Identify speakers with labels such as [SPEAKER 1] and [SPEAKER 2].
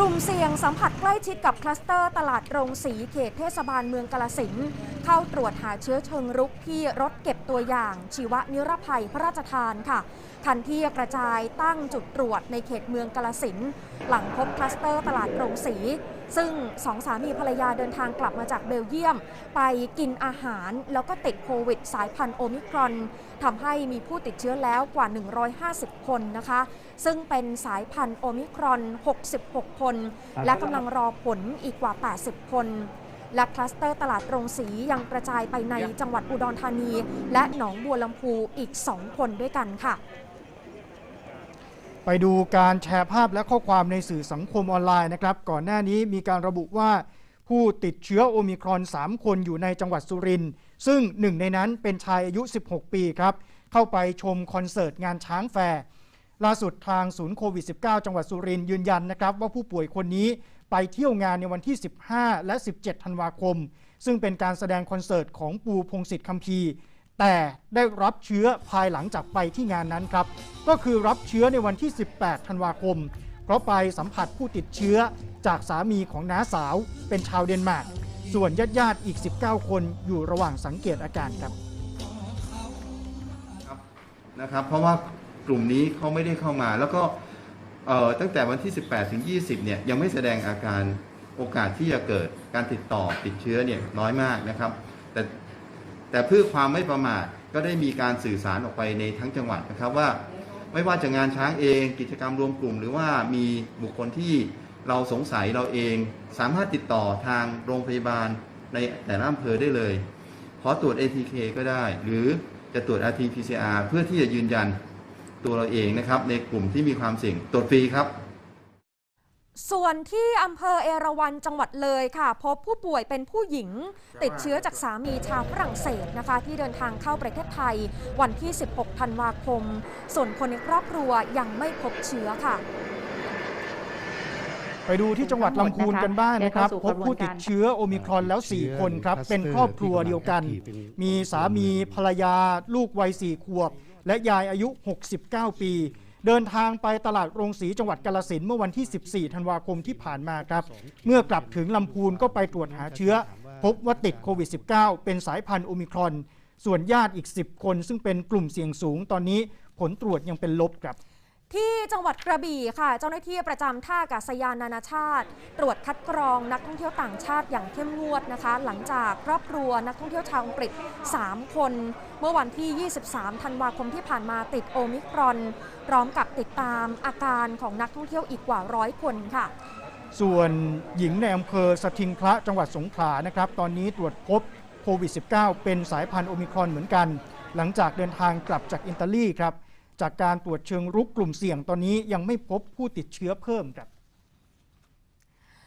[SPEAKER 1] ลุ่มเสี่ยงสัมผัสใกล้ชิดกับคลัสเตอร์ตลาดโรงสีเขตเทศบาลเมืองกาลสินเข้าตรวจหาเชื้อเชิงรุกที่รถเก็บตัวอย่างชีวนิรภัยพระราชทานค่ะทันที่กระจายตั้งจุดตรวจในเขตเมืองกาลสินหลังพบคลัสเตอร์ตลาดโรงสี ซึ่งสองสามีภรรยาเดินทางกลับมาจากเบลเยียม ไปกินอาหาร แล้วก็ติดโควิดสายพันธุ์โอมิครอนทำให้มีผู้ติดเชื้อแล้วกว่า 150 คนนะคะ ซึ่งเป็นสายพันธุ์โอมิครอน 66 คน และกำลังรอผลอีกกว่า 80 คนและคลัสเตอร์ตลาดโรงสียังกระจายไปในจังหวัดอุดรธานี และหนองบัวลำพูอีก 2 คนด้วยกันค่ะ
[SPEAKER 2] ไปดูการแชร์ภาพและข้อความในสื่อสังคมออนไลน์นะครับ ก่อนหน้านี้มีการระบุว่าผู้ติดเชื้อโอมิครอน 3 คนอยู่ในจังหวัดสุรินทร์ซึ่งหนึ่งในนั้นเป็นชายอายุ 16 ปีครับ เข้าไปชมคอนเสิร์ตงานช้างแฟร์ล่าสุดทางศูนย์โควิด -19 จังหวัดสุรินทร์ยืนยันนะครับ ว่าผู้ป่วยคนนี้ไปเที่ยวงานในวันที่ 15 และ 17 ธันวาคม ซึ่งเป็นการแสดงคอนเสิร์ตของปูพงศิษฐ์คัมภีร์ แต่ได้รับเชื้อภายหลังจากไปที่งานนั้นครับ ก็คือรับเชื้อในวันที่ 18 ธันวาคม เพราะไปสัมผัสผู้ติดเชื้อจากสามีของน้าสาวเป็นชาวเดนมาร์ก ส่วนญาติๆอีก 19 คนอยู่ระหว่างสังเกตอาการครับ
[SPEAKER 3] นะครับ เพราะว่ากลุ่มนี้เขาไม่ได้เข้ามาแล้วก็ตั้งแต่วันที่ 18 ถึง 20 เนี่ยยังไม่แสดงอาการโอกาสที่จะเกิดการติดต่อติดเชื้อเนี่ยน้อยมากนะครับ แต่ แต่เพื่อความไม่ประมาทก็ได้มีการสื่อสารออกไปในทั้งจังหวัดนะครับว่า ไม่ว่าจะงานช้างเองกิจกรรมรวมกลุ่ม หรือว่ามีบุคคลที่เราสงสัยเราเอง สามารถติดต่อทางโรงพยาบาลในแต่ละอำเภอได้เลยขอตรวจ ATK ก็ได้ หรือจะตรวจ RT-PCR เพื่อที่จะยืนยันตัวเราเองนะครับ ในกลุ่มที่มีความเสี่ยงตรวจฟรีครับ
[SPEAKER 1] ส่วนที่อำเภอเอราวัณจังหวัดเลยค่ะ พบผู้ป่วยเป็นผู้หญิง ติดเชื้อจากสามีชาวฝรั่งเศสนะคะ ที่เดินทางเข้าประเทศไทย วันที่ 16 ธันวาคม ส่วนคนในครอบครัวยังไม่พบเชื้อค่ะ
[SPEAKER 2] ไปดูที่จังหวัดลำพูนกันบ้างนะครับ
[SPEAKER 4] ได้
[SPEAKER 2] พ
[SPEAKER 4] เข้า
[SPEAKER 2] บ
[SPEAKER 4] สู่
[SPEAKER 2] ผู้ติดเชื้อโอมิครอนแล้ว 4 คนครับ เป็นครอบครัวเดียวกัน มีสามีภรรยา ลูกวัย4ขวบ และยายอายุ 69 ปี เดินทางไปตลาดโรงสีจังหวัดกาลสินเมื่อวันที่ 14 ธันวาคมที่ผ่านมาครับ เมื่อกลับถึงลำพูนก็ไปตรวจหาเชื้อ พบว่าติดโควิด -19 เป็นสายพันธุ์โอมิครอน ส่วนญาติอีก 10 คน ซึ่งเป็นกลุ่มเสี่ยงสูงตอนนี้ผลตรวจยังเป็นลบครับ
[SPEAKER 1] ที่จังหวัดกระบี่ค่ะ เจ้าหน้าที่ประจำท่าอากาศยานนานาชาติ ตรวจคัดกรองนักท่องเที่ยวต่างชาติอย่างเข้มงวดนะคะ หลังจากครอบครัวนักท่องเที่ยวชาวอังกฤษ 3 คน เมื่อวันที่ 23 ธันวาคมที่ผ่านมาติดโอมิครอน พร้อมกับติดตามอาการของนักท่องเที่ยวอีกกว่าร้อยคนค่ะ
[SPEAKER 2] ส่วนหญิงในอำเภอสถิงพระจังหวัดสงขลานะครับ ตอนนี้ตรวจพบโควิด -19 เป็นสายพันธุ์โอมิครอนเหมือนกัน หลังจากเดินทางกลับจากอิตาลีครับ จากการตรวจเชิงรุกกลุ่มเสี่ยงตอนนี้ยังไม่พบผู้ติดเชื้อเพิ่มครับ